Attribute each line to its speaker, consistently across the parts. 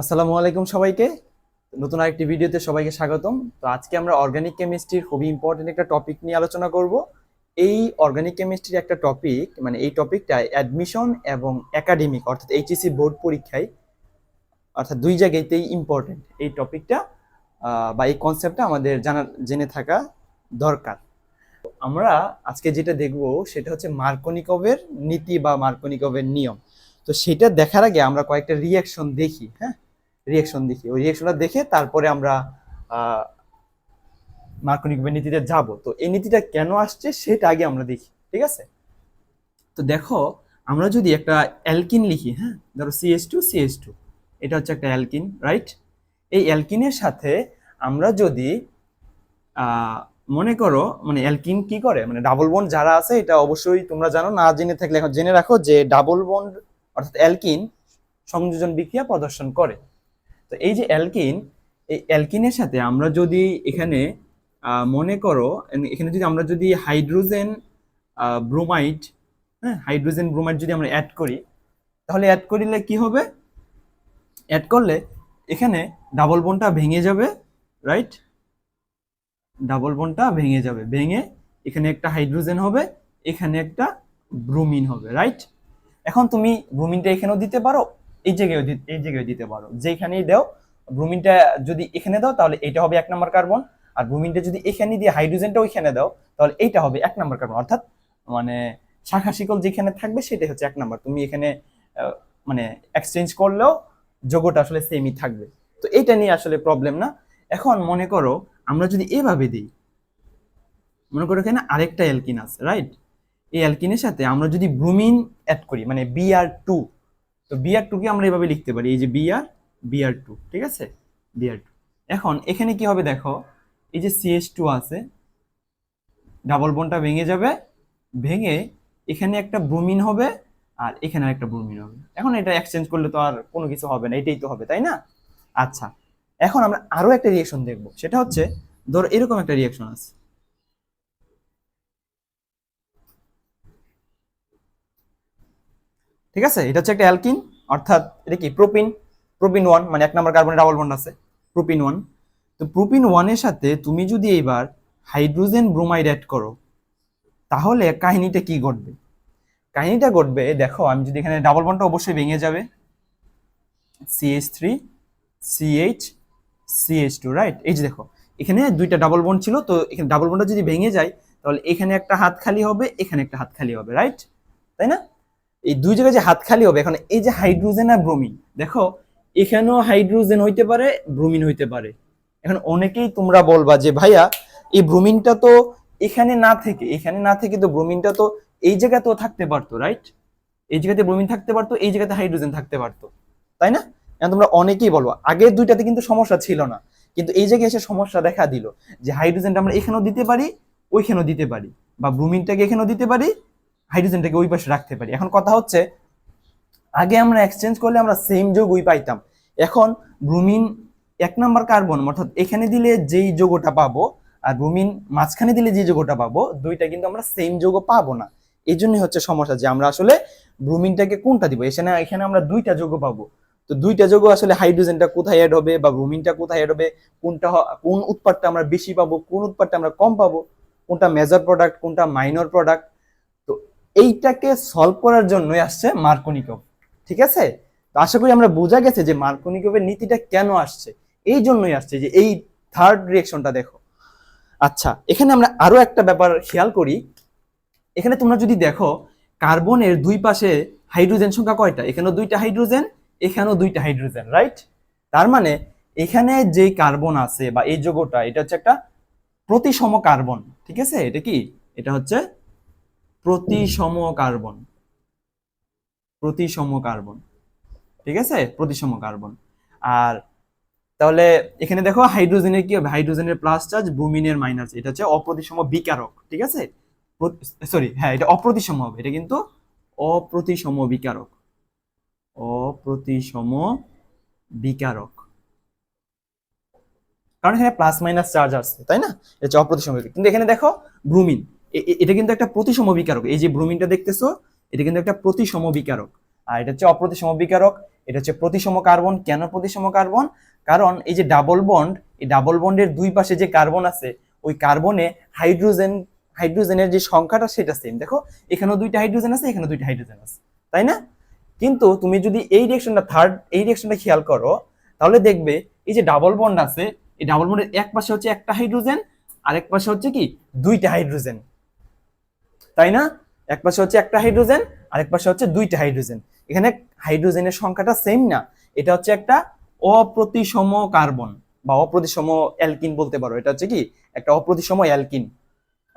Speaker 1: আসসালামু আলাইকুম সবাইকে। নতুন আরেকটি ভিডিওতে সবাইকে স্বাগতম। তো আজকে আমরা অর্গানিক কেমিস্ট্রির খুবই ইম্পর্টেন্ট একটা টপিক নিয়ে আলোচনা করব। এই অর্গানিক কেমিস্ট্রির একটা টপিক মানে এই টপিকটা অ্যাডমিশন এবং একাডেমিক অর্থাৎ এইচএসসি বোর্ড পরীক্ষায়, অর্থাৎ দুই জায়গাতেই ইম্পর্টেন্ট এই টপিকটা বা এই কনসেপ্টটা আমাদের জানা, জেনে থাকা দরকার। আমরা আজকে যেটা দেখব, সেটা হচ্ছে মার্কনিকভের নীতি বা মার্কনিকভের নিয়ম। তো সেটা দেখার আগে আমরা কয়েকটা রিয়াকশন দেখি হ্যাঁ? রিয়াকশন দেখি। ওই রিয়েকশনটা দেখে তারপরে আমরা মার্কনিকভের নীতিতে যাব। তো এই নীতিটা কেন আসছে সেটা আগে আমরা দেখি, ঠিক আছে? তো দেখো, আমরা যদি একটা অ্যালকিন লিখি হ্যাঁ? ধরো সিএস টু সিএস টু এটা হচ্ছে একটা অ্যালকিন রাইট এই অ্যালকিনের সাথে আমরা যদি মনে করো মানে অ্যালকিন কি করে? মানে ডাবল বন্ড যারা আছে, এটা অবশ্যই তোমরা জানো, না জেনে থাকলে এখন জেনে রাখো যে ডাবল বন্ড অর্থাৎ অ্যালকিন সংযোজন বিক্রিয়া প্রদর্শন করে। তো এই যে অ্যালকিন, এই অ্যালকিনের সাথে আমরা যদি এখানে মনে করো এখানে যদি আমরা যদি হাইড্রোজেন ব্রোমাইড হ্যাঁ হাইড্রোজেন ব্রোমাইড যদি আমরা অ্যাড করি, তাহলে অ্যাড করিলে কি হবে? অ্যাড করলে এখানে ডাবল বনটা ভেঙে যাবে রাইট ডাবল বনটা ভেঙে যাবে। ভেঙে এখানে একটা হাইড্রোজেন হবে, এখানে একটা ব্রোমিন হবে রাইট এখন তুমি ব্রোমিনটা এখানেও দিতে পারো এই জায়গায় এই জায়গায় দিতে পারো। যেখানেই দাও ব্রোমিনটা যদি এখানে দাও, তাহলে এটা হবে এক নম্বর কার্বন আর ব্রোমিনটা যদি এখানে দিয়ে হাইড্রোজেনটা ওইখানে দাও, তাহলে এইটা হবে এক নম্বর কার্বন অর্থাৎ মানে শাখা শিকল যেখানে থাকবে, সেটাই হচ্ছে এক নম্বর। তুমি এখানে মানে এক্সচেঞ্জ করলেও যোগটা আসলে সেমই থাকবে। তো এইটা নিয়ে আসলে প্রবলেম না। এখন মনে করো, আমরা যদি এভাবে দিই, মনে করো এখানে আরেকটা অ্যালকিন আছে রাইট এই অ্যালকিনের সাথে আমরা যদি ব্রুমিন অ্যাড করি মানে বিআর টু তো বিআর টুকে আমরা এভাবে লিখতে পারি, এই যে বিআর বিআর টু ঠিক আছে? বিআর টু এখন এখানে কি হবে দেখো, এই যে সিএস টু আছে ডাবল বনটা ভেঙে যাবে, ভেঙে এখানে একটা ব্রুমিন হবে আর এখানে একটা ব্রুমিন হবে। এখন এটা এক্সচেঞ্জ করলে তো আর কোনো কিছু হবে না, এটাই তো হবে, তাই না? আচ্ছা এখন আমরা আরও একটা রিয়েকশন দেখব, সেটা হচ্ছে, ধরো এরকম একটা রিয়েকশন আছে। ঠিক আছে? এটা হচ্ছে একটা অ্যালকিন, অর্থাৎ এটা কি? প্রোপিন প্রোপিন ওয়ান মানে এক নম্বর কার্বনের ডাবল বন্ড আছে, প্রোপিন ওয়ান। তো প্রোপিন ওয়ানের সাথে তুমি যদি এবার হাইড্রোজেন ব্রোমাইড অ্যাড করো, তাহলে কাহিনীটা কি ঘটবে? কাহিনীটা ঘটবে, দেখো, আমি যদি এখানে ডাবল বন্ডটা অবশ্যই ভেঙে যাবে। CH three CH CH two right এই যে দেখো, এখানে দুইটা ডাবল বন্ড ছিল, তো এখানে ডাবল বন্ডটা যদি ভেঙে যায়, তাহলে এখানে একটা হাত খালি হবে, এখানে একটা হাত খালি হবে রাইট তাই না? এই দুই জায়গায় যে হাত খালি হবে, এখন এই যে হাইড্রোজেন আর ব্রোমিন, দেখো, এখানেও হাইড্রোজেন হইতে পারে, ব্রোমিন হইতে পারে। এখন অনেকেই তোমরা বলবা যে, ভাইয়া, এই ব্রোমিনটা তো এখানে না থেকে, এখানে না থেকে তো ব্রোমিনটা তো এই জায়গাতেও থাকতে পারতো রাইট এই জায়গাতে ব্রোমিন থাকতে পারতো, এই জায়গাতে হাইড্রোজেন থাকতে পারতো, তাই না? এখন তোমরা অনেকেই বলব আগের দুইটাতে কিন্তু সমস্যা ছিল না। কিন্তু এই জায়গায় এসে সমস্যা দেখা দিল যে, হাইড্রোজেনটা আমরা এখানেও দিতে পারি, ওইখানেও দিতে পারি, বা ব্রোমিনটাকে এখানেও দিতে পারি হাইড্রোজেনটাকে ওই পাশে রাখতে পারি। এখন কথা হচ্ছে, আগে আমরা এক্সচেঞ্জ করলে আমরা সেম যোগ ওই পাইতাম। এখন ব্রোমিন এক নাম্বার কার্বন অর্থাৎ এখানে দিলে যেই যোগটা পাবো আর ব্রোমিন মাঝখানে দিলে যে যোগটা পাবো, দুইটা কিন্তু আমরা সেম যোগ পাবো না। এই জন্যই হচ্ছে সমস্যা যে আমরা আসলে ব্রোমিনটাকে কোনটা দিব? এখানে এখানে আমরা দুইটা যোগ পাবো। তো দুইটা যোগ আসলে হাইড্রোজেনটা কোথায় অ্যাড হবে বা ব্রোমিনটা কোথায় অ্যাড হবে, কোনটা কোন উৎপাদটা আমরা বেশি পাবো, কোন উৎপাদটা আমরা কম পাবো, কোনটা মেজর প্রোডাক্ট কোনটা মাইনর প্রোডাক্ট এইটাকে সলভ করার জন্যই আসছে মার্কনিকভ, ঠিক আছে? তো আশা করি আমরা বোঝা গেছে যে মার্কনিকভের নীতিটা কেন আসছে, এই জন্যই আসছে যে এই থার্ড রিয়েকশনটা দেখো। আচ্ছা এখানে আমরা আরও একটা ব্যাপার খেয়াল করি। এখানে তোমরা যদি দেখো, কার্বনের দুই পাশে হাইড্রোজেন সংখ্যা কয়টা? এখানেও দুইটা হাইড্রোজেন, এখানেও দুইটা হাইড্রোজেন রাইট তার মানে এখানে যে কার্বন আছে বা এই যৌগটা, এটা হচ্ছে একটা প্রতিসম কার্বন, ঠিক আছে? এটা কি? এটা হচ্ছে প্রতিসম কার্বন। প্রতিসম কার্বন। ঠিক আছে? প্রতিসম কার্বন। আর তাহলে এখানে দেখো, হাইড্রোজেনের কি হবে? হাইড্রোজেনের প্লাস চার্জ ব্রোমিনের মাইনাস এটা হচ্ছে অপ্রতিসম বিকারক। ঠিক আছে? সরি হ্যাঁ এটা অপ্রতিসম হবে। এটা কিন্তু অপ্রতিসম বিকারক। অপ্রতিসম বিকারক। কারণ এখানে প্লাস মাইনাস চার্জ আসছে, তাই না? এটা হচ্ছে অপ্রতিসম। কিন্তু এখানে দেখো ব্রুমিন এটা কিন্তু একটা প্রতিসম বিকারক এই যে ব্রুমিনটা দেখতেছো, এটা কিন্তু একটা প্রতিসম বিকারক আর এটা হচ্ছে অপ্রতিসম বিকারক এটা হচ্ছে প্রতিসম কার্বন। কেন প্রতিসম কার্বন? কারণ এই যে ডাবল বন্ড, এই ডাবল বন্ডের দুই পাশে যে কার্বন আছে, ওই কার্বনে হাইড্রোজেন, হাইড্রোজেনের যে সংখ্যাটা সেটা সেম দেখো, এখানেও দুইটা হাইড্রোজেন আছে, এখানেও দুইটা হাইড্রোজেন আছে। তাই না? কিন্তু তুমি যদি এই রিয়েকশনটা থার্ড এই রিয়েকশনটা খেয়াল করো, তাহলে দেখবে এই যে ডাবল বন্ড আছে, এই ডাবল বন্ডের এক পাশে হচ্ছে একটা হাইড্রোজেন আর এক পাশে হচ্ছে কি, দুইটা হাইড্রোজেন। তাই না? এক পাশে হচ্ছে একটা হাইড্রোজেন আর এক পাশে হচ্ছে দুইটা হাইড্রোজেন এখানে হাইড্রোজেনের সংখ্যাটা সেম না, এটা হচ্ছে একটা অপ্রতিসম কার্বন বা অপ্রতিসম অ্যালকিন বলতে পারো। এটা হচ্ছে কি? একটা অপ্রতিসম অ্যালকিন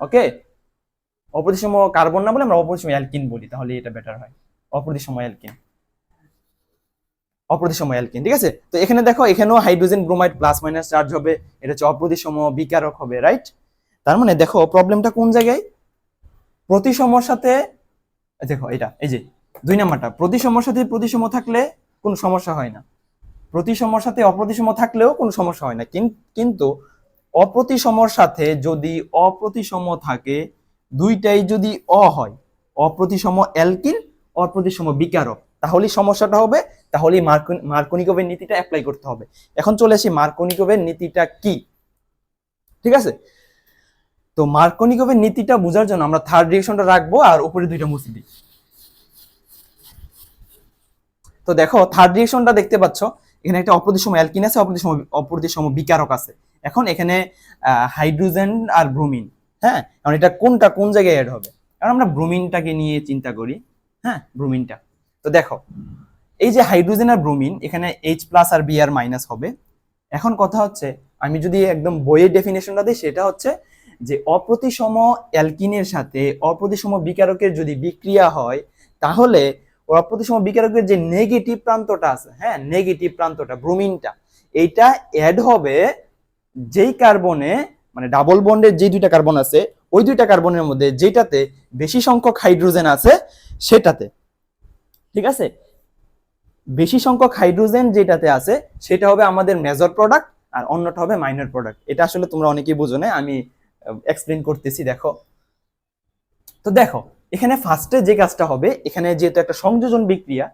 Speaker 1: ওকে অপ্রতিসম কার্বন না বলে আমরা অপ্রতিসম অ্যালকিন বলি তাহলে এটা বেটার হয়। অপ্রতিসম অ্যালকিন অপ্রতিসম অ্যালকিন ঠিক আছে? তো এখানে দেখো, এখানেও hydrogen bromide plus minus charge হবে, এটা হচ্ছে অপ্রতিসম বিকারক হবে রাইট তার মানে দেখো প্রবলেমটা কোন জায়গায়? প্রতিসমর সাথে, দেখো এটা এই যে, দুই নাম্বারটা, প্রতিসমর সাথে প্রতিসম থাকলে কোনো সমস্যা হয় না। প্রতিসমর সাথে অপ্রতিসম থাকলেও কোনো সমস্যা হয় না। কিন- কিন্তু অপ্রতিসমর সাথে যদি অপ্রতিসম থাকে, দুইটাই যদি অ হয়, অপ্রতিসম অ্যালকিন, অপ্রতিসম বিকারক তাহলেই সমস্যাটা হবে মার্কো- মার্কোনিকোভের নীতিটা অ্যাপ্লাই করতে হবে। এখন চলে আসি মার্কোনিকোভের নীতিটা কি? ঠিক আছে? তো মার্কোনিকোভের নীতিটা বোঝার জন্য আমরা থার্ড রিয়েকশনটা রাখব আর উপরে দুইটা মুছে দিই। তো দেখো থার্ড রিয়েকশনটা দেখতে পাচ্ছ, এখানে একটা অপ্রতিসম অ্যালকিন আছে, অপ্রতিসম অপ্রতিসম বিকারক আছে। এখন এখানে হাইড্রোজেন আর ব্রোমিন হ্যাঁ? কারণ এটা কোনটা, কোন জায়গায় অ্যাড হবে? কারণ আমরা ব্রোমিনটাকে নিয়ে চিন্তা করি হ্যাঁ? ব্রোমিনটা। তো দেখো, এই যে হাইড্রোজেন আর ব্রোমিন, এখানে এইচ প্লাস আর বি আর মাইনাস হবে। এখন কথা হচ্ছে, আমি যদি একদম বইয়ের ডেফিনেশনটা দিই, সেটা হচ্ছে যে অপ্রতিসম অ্যালকিনের সাথে অপ্রতিসম বিকারকের যদি বিক্রিয়া হয়, তাহলে অপ্রতিসম বিকারকের যে নেগেটিভ প্রান্তটা আছে হ্যাঁ নেগেটিভ প্রান্তটা, ব্রোমিনটা, এইটা অ্যাড হবে যেই কার্বনে মানে ডাবল বন্ডের যে দুইটা কার্বন আছে, ওই দুইটা কার্বনের মধ্যে যেটাতে বেশি সংখ্যক হাইড্রোজেন আছে, সেটাতে। ঠিক আছে? বেশি সংখ্যক হাইড্রোজেন যেটাতে আছে, সেটা হবে আমাদের মেজর প্রোডাক্ট আর অন্যটা হবে মাইনর প্রোডাক্ট এটা আসলে তোমরা অনেকেই বুঝো না, আমি এক্সপ্লেন করতেছি, দেখো। তো দেখো, এখানে ফার্স্টে যে কাজটা হবে, এখানে যেহেতু একটা সংযোজন বিক্রিয়া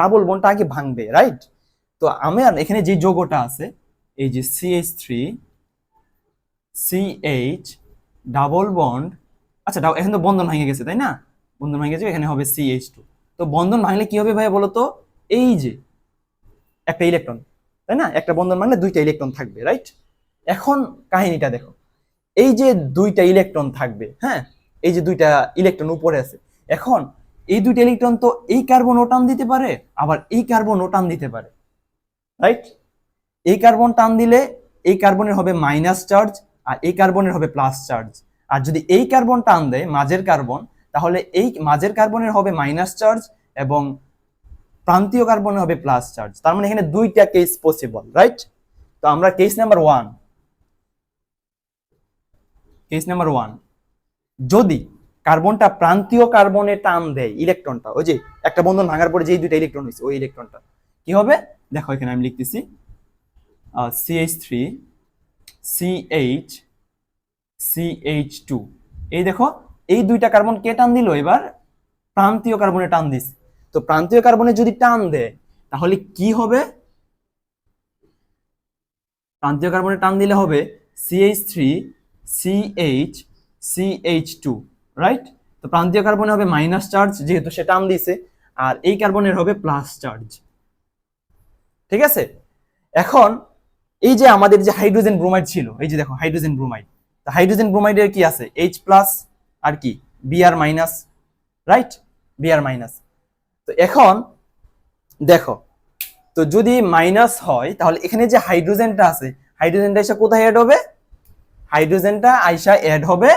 Speaker 1: ডাবল বন্ডটা আগে ভাঙবে রাইট তো আমার এখানে যে যোগটা আছে, এই যে CH three CH double bond আচ্ছা এখন তো বন্ধন ভেঙে গেছে, তাই না? বন্ধন ভেঙে গেছে, এখানে হবে সিএইচ টু তো বন্ধন ভাঙলে কি হবে ভাই বলো তো এই যে একটা ইলেকট্রন তাই না? একটা বন্ধন ভাঙলে দুইটা ইলেকট্রন থাকবে রাইট এখন কাহিনীটা দেখো। এই যে দুইটা ইলেকট্রন থাকবে হ্যাঁ? এই যে দুইটা ইলেকট্রন উপরে আছে। এখন এই দুইটা ইলেকট্রন তো এই কার্বন টান দিতে পারে, আবার এই কার্বন টান দিতে পারে। রাইট এই কার্বন টান দিলে এই কার্বনের হবে মাইনাস চার্জ আর এই কার্বনের হবে প্লাস চার্জ আর যদি এই কার্বন টান দেয়, মাঝের কার্বন তাহলে এই মাঝের কার্বনের হবে মাইনাস চার্জ এবং প্রান্তীয় কার্বনের হবে প্লাস চার্জ তার মানে এখানে দুইটা কেস পসিবল রাইট তো আমরা case number one case number one যদি কার্বনটা প্রান্তীয় কার্বনে টান দেয় ইলেকট্রনটা, ওই যে একটা বন্ধন ভাঙার পরে যেই দুইটা ইলেকট্রন হয়েছে ওই ইলেকট্রনটা, কি হবে? দেখো এখানে আমি লিখতেছি CH three CH CH two এই দেখো, এই দুইটা কার্বন কে টান দিল? এবার প্রান্তীয় কার্বনে টান দিস তো প্রান্তীয় কার্বনে যদি টান দেয়, তাহলে কি হবে? প্রান্তীয় কার্বনে টান দিলে হবে CH three CH CH two right তো প্রান্তীয় কার্বনে হবে মাইনাস চার্জ যেহেতু সে টান দিছে, আর এই কার্বনের হবে প্লাস চার্জ ঠিক আছে? এখন এই যে আমাদের যে হাইড্রোজেন ব্রোমাইড ছিল, এই যে দেখো হাইড্রোজেন ব্রোমাইড তো হাইড্রোজেন ব্রোমাইডের কি আছে? এইচ প্লাস আর কি? BR minus right BR minus তো এখন দেখো, তো যদি মাইনাস হয়, তাহলে এখানে যে হাইড্রোজেনটা আছে হাইড্রোজেনটা এসে কোথায় অ্যাড হবে? হাইড্রোজেনটা আইসা অ্যাড হবে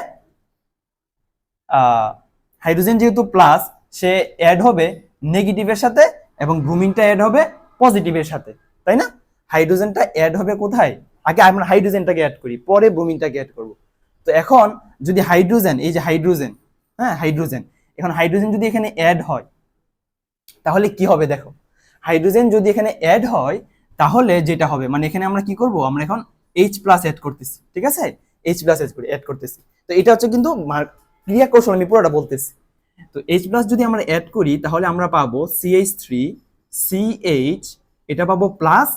Speaker 1: হাইড্রোজেন যেহেতু প্লাস সে অ্যাড হবে নেগেটিভের সাথে এবং ব্রুমিনটা অ্যাড হবে পজিটিভের সাথে, তাই না? হাইড্রোজেনটা অ্যাড হবে কোথায়? আগে আমরা হাইড্রোজেনটাকে অ্যাড করি, পরে ব্রোমিনটাকে অ্যাড করব। তো এখন যদি হাইড্রোজেন, এই যে হাইড্রোজেন হ্যাঁ হাইড্রোজেন, এখন হাইড্রোজেন যদি এখানে অ্যাড হয়, তাহলে কি হবে দেখো? হাইড্রোজেন যদি এখানে অ্যাড হয়, তাহলে যেটা হবে মানে এখানে আমরা কি করব? আমরা এখন এইচ প্লাস অ্যাড করতেছি, ঠিক আছে? এইচ প্লাস অ্যাড করতেছি। তো এটা হচ্ছে কিন্তু ক্রিয়া কৌশল আমি পুরোটা বলতেছি। তো এইচ প্লাস যদি আমরা অ্যাড করি, তাহলে আমরা পাবো সিএইচ থ্রি সিএইচ এটা পাবো প্লাস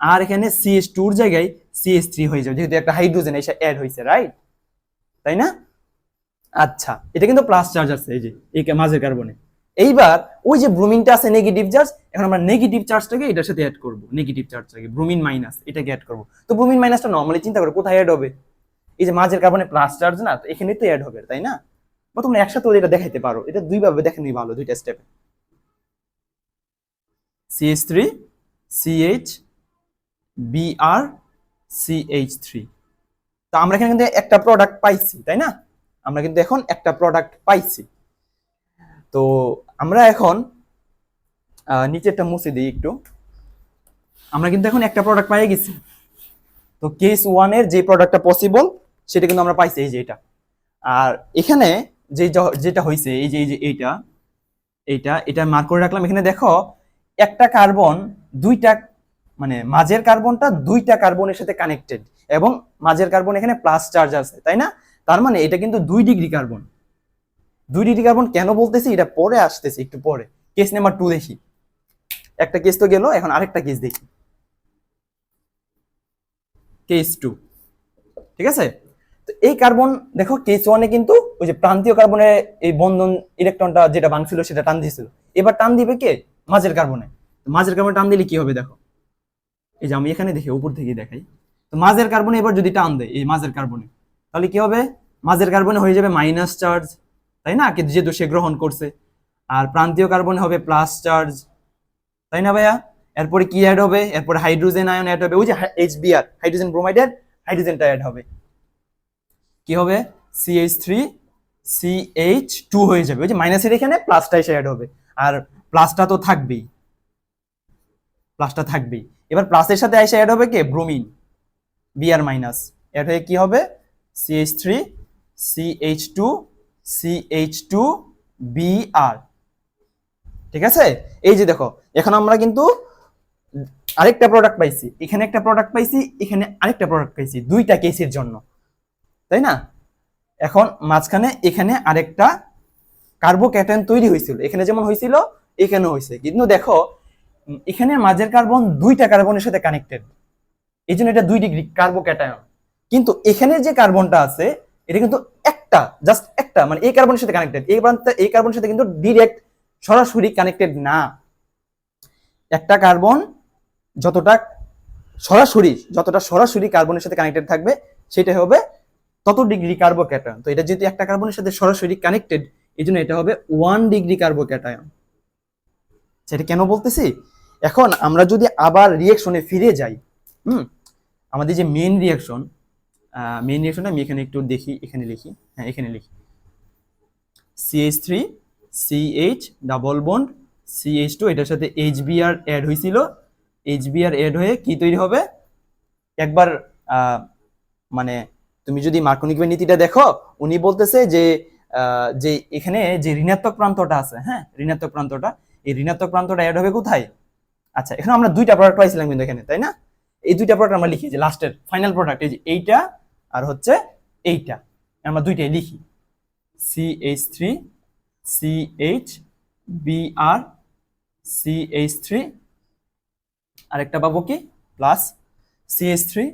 Speaker 1: আর এখানে সিএস টুর জায়গায় সিএস থ্রি হয়ে যাবে, যেহেতু একটা হাইড্রোজেন এসে অ্যাড হয়েছে রাইট তাই না? আচ্ছা এটা কিন্তু প্লাস চার্জ আছে, এই যে, এই মাঝের কার্বনে এইবার ওই যে ব্রুমিনটা আছে নেগেটিভ চার্জ এখন আমরা নেগেটিভ চার্জটাকে এটার সাথে অ্যাড করব। নেগেটিভ চার্জটাকে ব্রোমিন মাইনাস এটাকে অ্যাড করব। তো ব্রোমিন মাইনাসটা নর্মালি চিন্তা করো, কোথায় অ্যাড হবে? এই যে মাঝের কার্বনে প্লাস চার্জ না, তো এখানেই তো অ্যাড হবে, তাই না? বা তোমরা একসাথে এটা দেখাইতে পারো। এটা দুইভাবে দেখে নিই ভালো, দুইটা স্টেপে CH three CH BR CH three তো আমরা এখানে কিন্তু একটা প্রোডাক্ট পাইছি, তাই না? আমরা কিন্তু এখন একটা প্রোডাক্ট পাইছি। তো আমরা এখন নিচেরটা মুছে দিই একটু। আমরা কিন্তু এখন একটা প্রোডাক্ট পাই গেছি। তো কেস ওয়ানের যে প্রোডাক্টটা পসিবল সেটা কিন্তু আমরা পাইছি, এই যে এটা। আর এখানে যে যেটা হয়েছে এই যে এই যে এইটা এইটা, এটা মার্ক করে রাখলাম। এখানে দেখো, একটা কার্বন দুইটা মানে মাঝের কার্বনটা দুইটা কার্বনের সাথে কানেক্টেড এবং মাঝের কার্বন এখানে প্লাস চার্জ আছে, তাই না? তার মানে এটা কিন্তু দুই ডিগ্রি কার্বন দুই ডিগ্রি কার্বন কেন বলতেছি? এটা পরে আসতেছে, একটু পরে। কেস নাম্বার টু দেখি। একটা কেস তো গেল, এখন আরেকটা কেস দেখি। কেস টু ঠিক আছে? তো এই কার্বন, দেখো, কেস ওয়ানে কিন্তু ওই যে প্রান্তীয় কার্বনের এই বন্ধন ইলেকট্রনটা যেটা ভাঙছিল সেটা টান দিয়েছিল। এবার টান দিবে কে? মাঝের কার্বনে। মাঝের কার্বনে টান দিলে কি হবে, দেখো? এই যে আমি এখানে দেখি, উপর থেকে দেখাই। তো মাঝের কার্বনে এবার যদি টান দেয়, এই মাঝের কার্বনে, তাহলে কি হবে? মাঝের কার্বনে হয়ে যাবে মাইনাস চার্জ তাই না? যেহেতু সে গ্রহণ করছে। আর প্রান্তীয় কার্বনে হবে প্লাস চার্জ তাই না ভাইয়া? এরপরে কি অ্যাড হবে? এরপরে হাইড্রোজেন আয়ন অ্যাড হবে। ওই যে এইচবিআর হাইড্রোজেন ব্রোমাইডের হাইড্রোজেনটা অ্যাড হবে। কি হবে? সিএইচ থ্রি সিএইচ টু হয়ে যাবে। ওই যে মাইনাসের এখানে প্লাসটা এসে অ্যাড হবে। আর প্লাসটা তো থাকবেই। প্লাসটা থাকবেই। এবার প্লাসের সাথে এসে অ্যাড হবে কে? ব্রোমিন বিআর মাইনাস অ্যাড হয়ে কি হবে? CH three CH two CH two BR ঠিক আছে? এই যে দেখো, এখন আমরা কিন্তু আরেকটা প্রোডাক্ট পাইছি। এখানে একটা প্রোডাক্ট পাইছি, এখানে আরেকটা প্রোডাক্ট পাইছি, দুইটা কেসের জন্য। তাই না? এখন মাঝখানে এখানে আরেকটা কার্বোক্যাটায়ন তৈরি হয়েছিল। এখানে যেমন হয়েছিল, এখানেও হয়েছে। কিন্তু দেখো এখানে মাঝের কার্বন দুইটা কার্বনের সাথে কানেক্টেড এই জন্য এটা দুই ডিগ্রি কার্বোক্যাটায়ন কিন্তু এখানে যে কার্বনটা আছে, এটা কিন্তু একটা জাস্ট একটা মানে এই কার্বনের সাথে কানেক্টেড এই কার্বনটা এই কার্বনের সাথে কিন্তু ডিরেক্ট সরাসরি কানেক্টেড না। একটা কার্বন যতটা সরাসরি যতটা সরাসরি কার্বনের সাথে কানেক্টেড থাকবে, সেটা হবে তত ডিগ্রি কার্বোক্যাটায়ন তো এটা যেহেতু একটা কার্বনের সাথে সরাসরি কানেক্টেড এই জন্য এটা হবে ওয়ান ডিগ্রি কার্বোক্যাটায়ন সেটা কেন বলতেছি? এখন আমরা যদি আবার রিয়েকশনে ফিরে যাই, হুম, আমাদের যে মেন রিয়াকশন মেন রিয়াকশনটা আমি এখানে একটু দেখি, এখানে লিখি। হ্যাঁ এখানে লিখি। CH three CH double bond CH two এটার সাথে এইচবিআর অ্যাড হয়েছিল এইচবিআর অ্যাড হয়ে কি তৈরি হবে? একবার মানে তুমি যদি মার্কনিক নীতিটা দেখো, উনি বলতেছে যে যে এখানে যে ঋণাত্মক প্রান্তটা আছে হ্যাঁ ঋণাত্মক প্রান্তটা, এই ঋণাত্মক প্রান্তটা অ্যাড হবে কোথায়? আচ্ছা এখানে আমরা দুইটা প্রোডাক্ট পাইছিলাম কিন্তু এখানে, তাই না? এই দুইটা প্রোডাক্ট আমরা লিখি যে লাস্টের ফাইনাল প্রোডাক্ট এই যে এইটা আর হচ্ছে এইটা। আমরা দুইটাই লিখি। C H three C H B R C H three আরেকটা পাবো কি? Plus C H three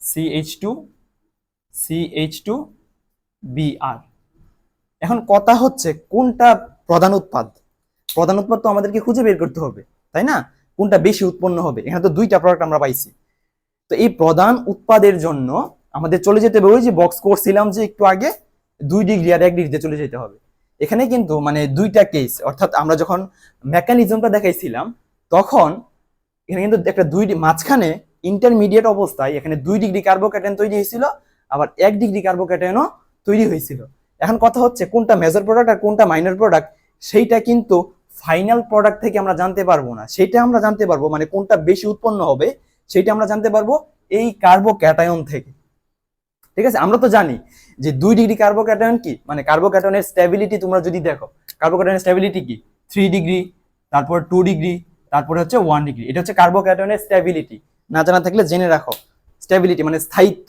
Speaker 1: C H two C H two B R এখন কথা হচ্ছে কোনটা প্রধান উৎপাদ? প্রধান উৎপাদ তো আমাদেরকে খুঁজে বের করতে হবে, তাই না? কোনটা বেশি উৎপন্ন হবে? এখানে তো দুইটা প্রোডাক্ট আমরা পাইছি। তো এই প্রধান উৎপাদের জন্য আমাদের চলে যেতে হবে, ওই যে বক্স করছিলাম যে একটু আগে, দুই ডিগ্রি আর এক ডিগ্রিতে চলে যেতে হবে। এখানে কিন্তু মানে দুইটা কেস অর্থাৎ আমরা যখন মেকানিজমটা দেখাইছিলাম, তখন এখানে কিন্তু একটা দুই মাঝখানে ইন্টারমিডিয়েট অবস্থায় এখানে দুই ডিগ্রি কার্বোক্যাটায়ন তৈরি হয়েছিল, আবার এক ডিগ্রি কার্বোক্যাটায়নও তৈরি হয়েছিল। এখন কথা হচ্ছে কোনটা মেজর প্রোডাক্ট আর কোনটা মাইনর প্রোডাক্ট সেইটা কিন্তু ফাইনাল প্রোডাক্ট থেকে আমরা জানতে পারব না। সেটা আমরা জানতে পারব মানে কোনটা বেশি উৎপন্ন হবে সেটা আমরা জানতে পারব এই কার্বো ক্যাটায়ন থেকে। ঠিক আছে? আমরা তো জানি যে দুই ডিগ্রি কার্বো ক্যাটায়ন কি? মানে কার্বোক্যাটায়নের স্টেবিলিটি তোমরা যদি দেখো কার্বোক্যাটায়নের স্টেবিলিটি কি? থ্রি ডিগ্রি তারপর টু ডিগ্রি তারপরে হচ্ছে ওয়ান ডিগ্রি এটা হচ্ছে কার্বো ক্যাটায়নের স্টেবিলিটি না জানা থাকলে জেনে রাখো। স্টেবিলিটি মানে স্থায়িত্ব।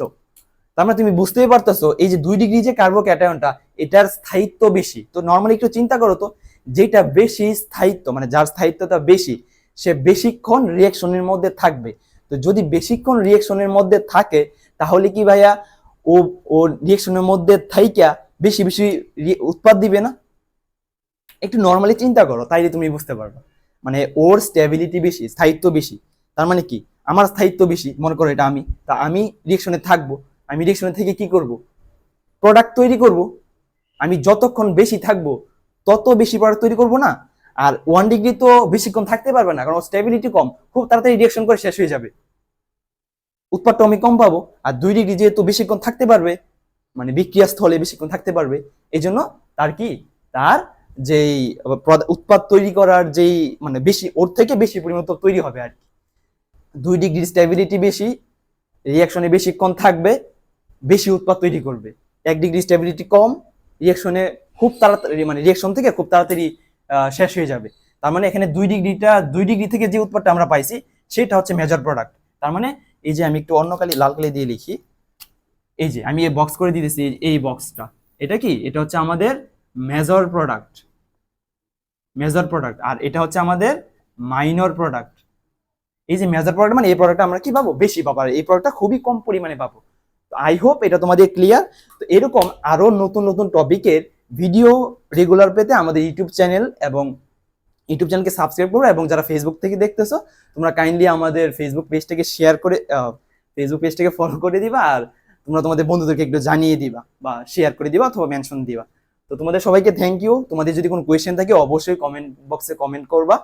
Speaker 1: তার মানে তুমি বুঝতেই পারতেছো, এই যে দুই ডিগ্রি যে কার্বো ক্যাটায়নটা এটার স্থায়িত্ব বেশি। তো নর্মালি একটু চিন্তা করো তো, যেটা বেশি স্থায়িত্ব মানে যার স্থায়িত্বটা বেশি, সে বেশিক্ষণ রিয়াকশনের মধ্যে থাকবে। তো যদি বেশিক্ষণ রিয়েকশনের মধ্যে থাকে, তাহলে কি ভাইয়া ও ও রিয়েকশনের মধ্যে থাইকা বেশি বেশি উৎপাদ দিবে না? একটু নর্মালি চিন্তা করো, তাইলে তুমি বুঝতে পারবে। মানে ওর স্টেবিলিটি বেশি, স্থায়িত্ব বেশি। তার মানে কি? আমার স্থায়িত্ব বেশি, মনে করো এটা আমি। তা আমি রিয়েকশনে থাকব, আমি রিয়েকশনে থেকে কি করব? প্রোডাক্ট তৈরি করব। আমি যতক্ষণ বেশি থাকব, তত বেশি প্রোডাক্ট তৈরি করব না? আর ওয়ান ডিগ্রি তো বেশিক্ষণ থাকতে পারবে না, কারণ স্টেবিলিটি কম। খুব তাড়াতাড়ি রিয়েকশন করে শেষ হয়ে যাবে। উৎপাদটা আমি কম পাবো, আর দুই ডিগ্রি যেহেতু বেশিক্ষণ থাকতে পারবে মানে বিক্রিয়া স্থলে বেশিক্ষণ থাকতে পারবে, এই জন্য তার কি? তার যেই উৎপাদ তৈরি করার যেই মানে বেশি, ওর থেকে বেশি পরিমাণ তৈরি হবে আর কি। দুই ডিগ্রি স্টেবিলিটি বেশি রিয়াকশনে বেশিক্ষণ থাকবে, বেশি উৎপাদ তৈরি করবে। এক ডিগ্রি স্টেবিলিটি কম রিয়াকশনে খুব তাড়াতাড়ি মানে রিয়াকশন থেকে খুব তাড়াতাড়ি শেষ হয়ে যাবে। তার মানে এখানে দুই ডিগ্রিটা, দুই ডিগ্রি থেকে যে উৎপাদটা আমরা পাইছি, সেটা হচ্ছে মেজর প্রোডাক্ট তার মানে এই যে আমি একটু অন্য কালি লাল কালি দিয়ে লিখি, এই যে আমি এই বক্স করে দিতেছি এই- বক্সটা এটা কি? এটা হচ্ছে আমাদের মেজর প্রোডাক্ট মেজর প্রোডাক্ট আর এটা হচ্ছে আমাদের মাইনর প্রোডাক্ট এই যে মেজর প্রোডাক্ট মানে এই প্রোডাক্টটা আমরা কি পাবো? বেশি পাবো। আর এই প্রোডাক্টটা খুবই কম পরিমাণে পাবো। আই হোপ এটা তোমাদের ক্লিয়ার তো এরকম আরও নতুন নতুন টপিকের ভিডিও রেগুলার পেতে আমাদের ইউটিউব চ্যানেল এবং ইউটিউব চ্যানেলকে সাবস্ক্রাইব করো এবং যারা ফেসবুক থেকে দেখতেছো, তোমরা কাইন্ডলি আমাদের ফেসবুক পেজটাকে শেয়ার করে ফেসবুক পেজটাকে ফলো করে দিবা আর তোমরা তোমাদের বন্ধুদেরকে একটু জানিয়ে দিবা বা শেয়ার করে দিবা অথবা মেনশন দিবা। তো তোমাদের সবাইকে থ্যাংক ইউ তোমাদের যদি কোনো কোয়েশ্চেন থাকে, অবশ্যই কমেন্ট বক্সে কমেন্ট করবা।